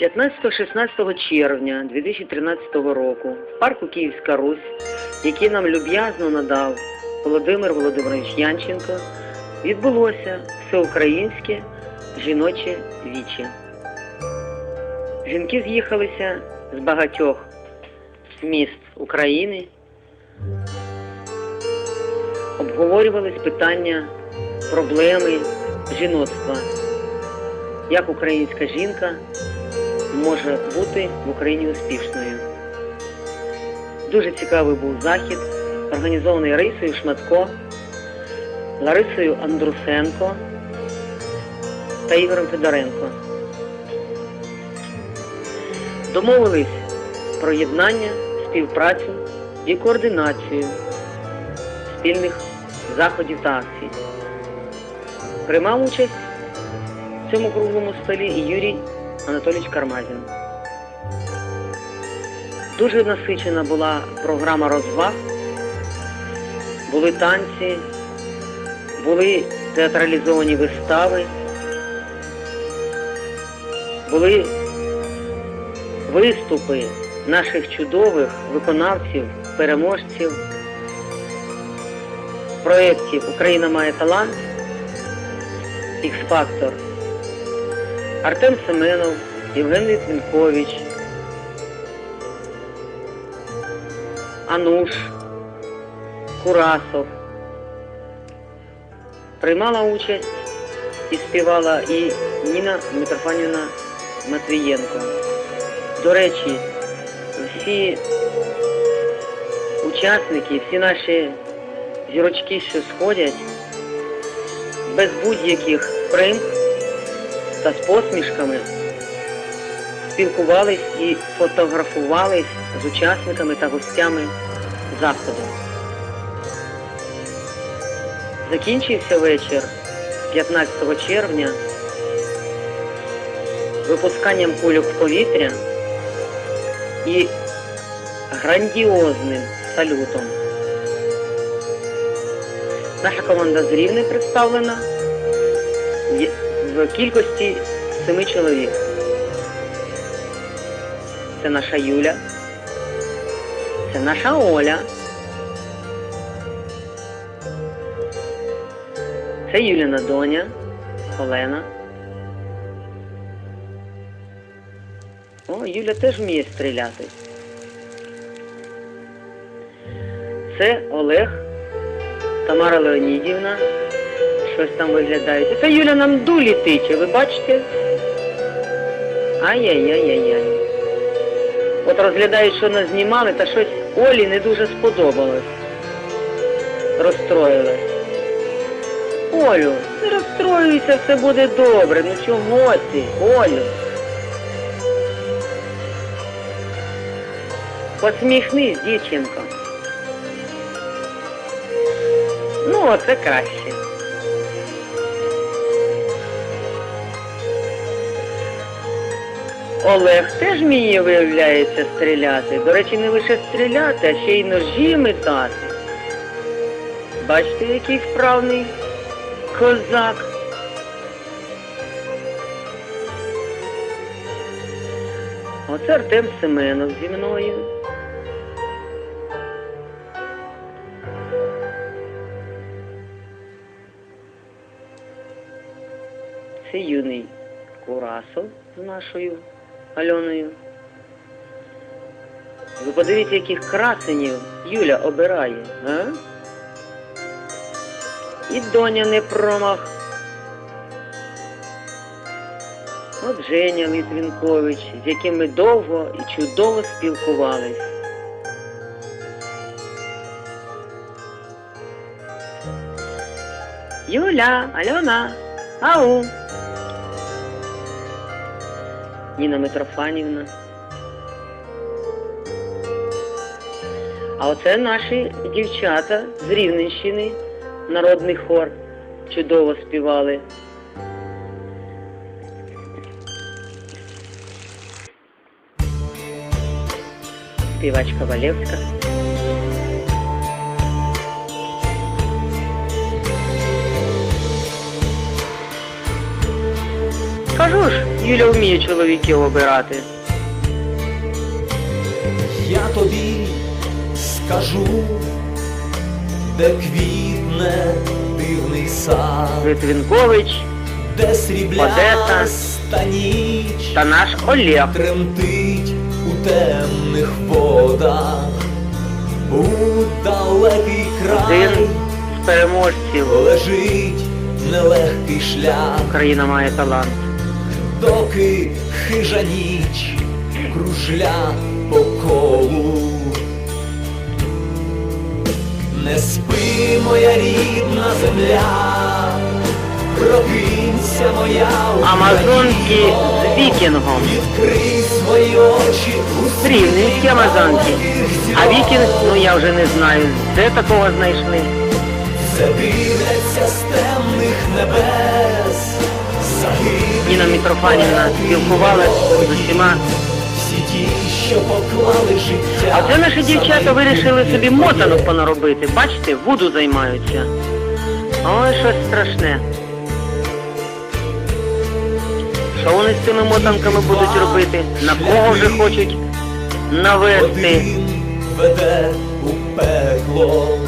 15-16 червня 2013 року в парку Київська Русь, який нам люб'язно надав Володимир Володимирович Янченко, відбулося всеукраїнське жіноче віче. Жінки з'їхалися з багатьох міст України, обговорювались питання, проблеми жіноцтва. Як українська жінка може бути в Україні успішною. Дуже цікавий був захід, організований Рисою Шматко, Ларисою Андрусенко та Ігорем Федоренко. Домовились про єднання, співпрацю і координацію спільних заходів та акцій. Приймав участь в цьому круглому столі і Юрій Анатолійович Кармазін. Дуже насичена була програма розваг, були танці, були театралізовані вистави, були виступи наших чудових виконавців, переможців проєктів Україна має талант, X-Factor. Артем Семенов, Євген Літвінкович, Ануш, Курасов. Приймала участь і співала і Ніна Митрофанівна Матвієнко. До речі, всі учасники, всі наші зірочки, що сходять, без будь-яких примх та з посмішками спілкувались і фотографувались з учасниками та гостями заходу. Закінчився вечір 15 червня випусканням кульок в повітря і грандіозним салютом. Наша команда з Рівне представлена в кількості семи чоловік. Це наша Юля, це наша Оля, це Юліна доня, Олена. О, Юля теж вміє стріляти. Це Олег, Тамара Леонідівна, щось там виглядають. Це Юля нам дулі тиче, ви бачите? Ай-яй-яй-яй-яй. От розглядають, що нас знімали, та щось Олі не дуже сподобалось. Розстроїлась. Олю, не розстроюйся, все буде добре. Ну чого ти, Олю? Посміхнись, дівчинко. Ну, оце краще. Олег теж вміє, виявляється, стріляти. До речі, не лише стріляти, а ще й ножі метати. Бачите, який вправний козак. Оце Артем Семенов зі мною. Це юний Курасов з нашою Альоною. Ви подивіться, яких красенів Юля обирає, а? І доня не промах. От Женя Литвінкович, з яким ми довго і чудово спілкувались. Юля, Альона, ау. Ніна Митрофанівна. А оце наші дівчата з Рівненщини, народний хор, чудово співали. Співачка Валевська. кажу ж, Юля вміє чоловіків обирати. Я тобі скажу, де квітне дивний сад, Литвинкович де Одеса срібляста ніч та наш Олег. тремтить у темних водах, у далекий край Один з переможців. лежить нелегкий шлях, Україна має талант. Доки хижа ніч кружля по колу. Не спи, моя рідна земля, прокинься моя Амазонки з вікінгом. Відкрий свої очі у Рівненські амазонки. А вікінг, ну я вже не знаю, де такого знайшли. Все дивляться з темних небес. Ніна Мітрофанівна спілкувалася з усіма. А це наші дівчата вирішили собі мотанок понаробити. Бачите, вуду займаються. Ой, щось страшне. Що вони з цими мотанками будуть робити? На кого вже хочуть навести? Веде у пекло.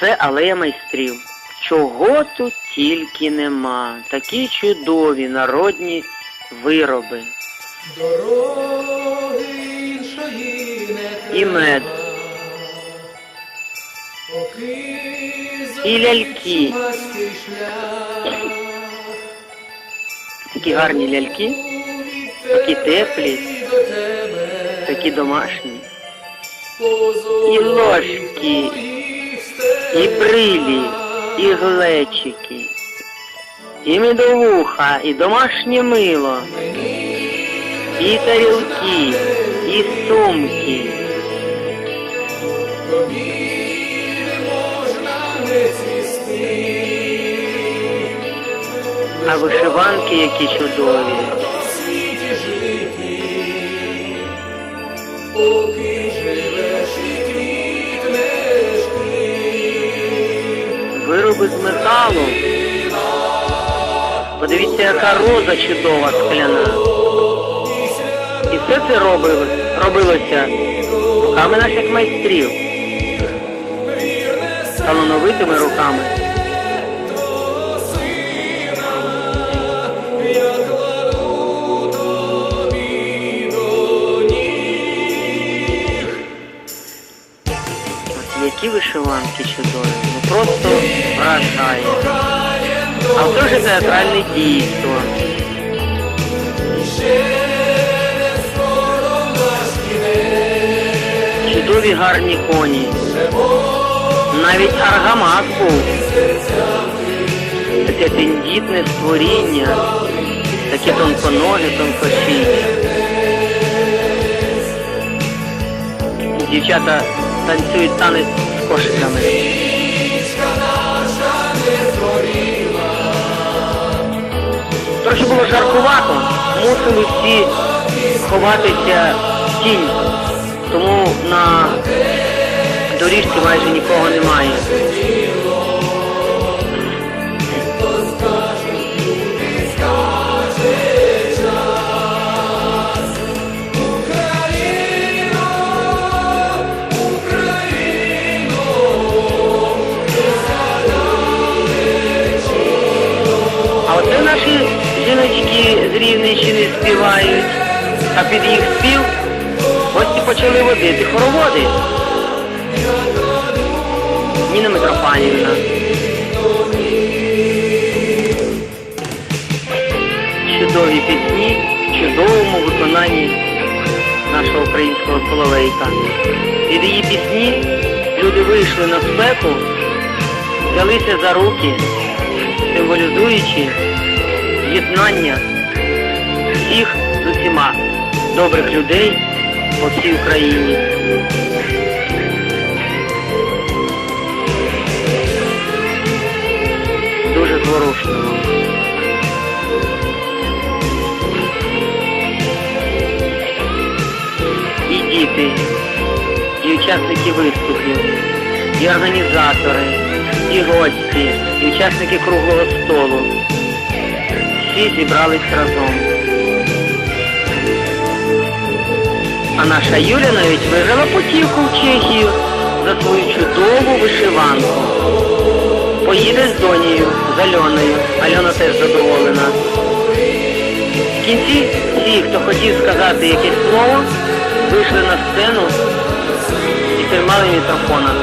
Це алея майстрів. Чого тут тільки нема. Такі чудові народні вироби. Дороги іншої не І мед, і ляльки. Такі гарні ляльки, такі теплі, такі домашні. І ложки, і брилі, і глечики, і медовуха, і домашнє мило, і тарілки, і сумки. А вишиванки які чудові. Поки живеш і Вироби з металу. Подивіться, яка роза чудова скляна. І все це робили, робилося руками наших майстрів. Талановитими руками. От які вишиванки чудові. Просто вражає. А це вже театральне дійство. Чудові гарні коні. Навіть аргамак був. Таке тендітне створіння, такі тонконоги, тонкошійні. Дівчата танцюють танець з кошиками. Трохи було жаркувато, мусили всі ховатися в тінь, тому на доріжці майже нікого немає. Почали хороводи. Ніна Митрофанівна. Чудові пісні, в чудовому виконанні нашого українського соловейка. Під її пісні люди вийшли на спеку, взялися за руки, символізуючи єднання всіх з усіма добрих людей по всій Україні. Дуже зворушливо. І діти, і учасники виступів. і організатори, і гості, і учасники круглого столу. Всі зібрались разом. А наша Юля навіть виграла путівку в Чехію за свою чудову вишиванку. Поїде з донею, з Альоною. Альона теж задоволена. В кінці всі, хто хотів сказати якесь слово, вийшли на сцену і тримали мікрофона.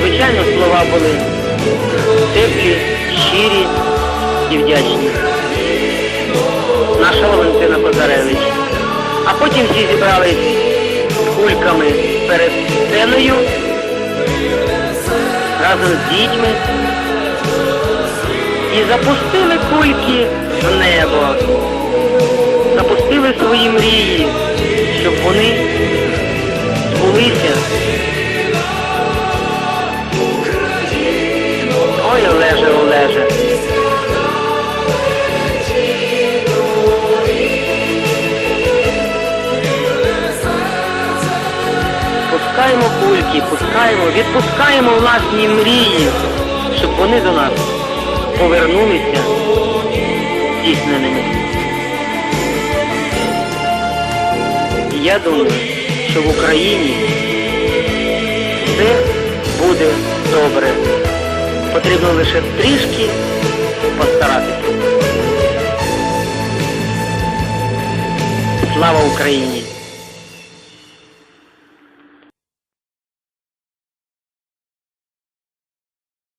Звичайно, слова були теплі, щирі і вдячні. Наша Валентина Позаревич. А потім всі зібрались кульками перед сценою разом з дітьми і запустили кульки в небо. Запустили свої мрії, щоб вони збулися. Ой, Олеже, Олеже. Кульки, пускаємо, відпускаємо власні мрії, щоб вони до нас повернулися здійсненими. І я думаю, що в Україні все буде добре. Потрібно лише трішки постаратися. Слава Україні!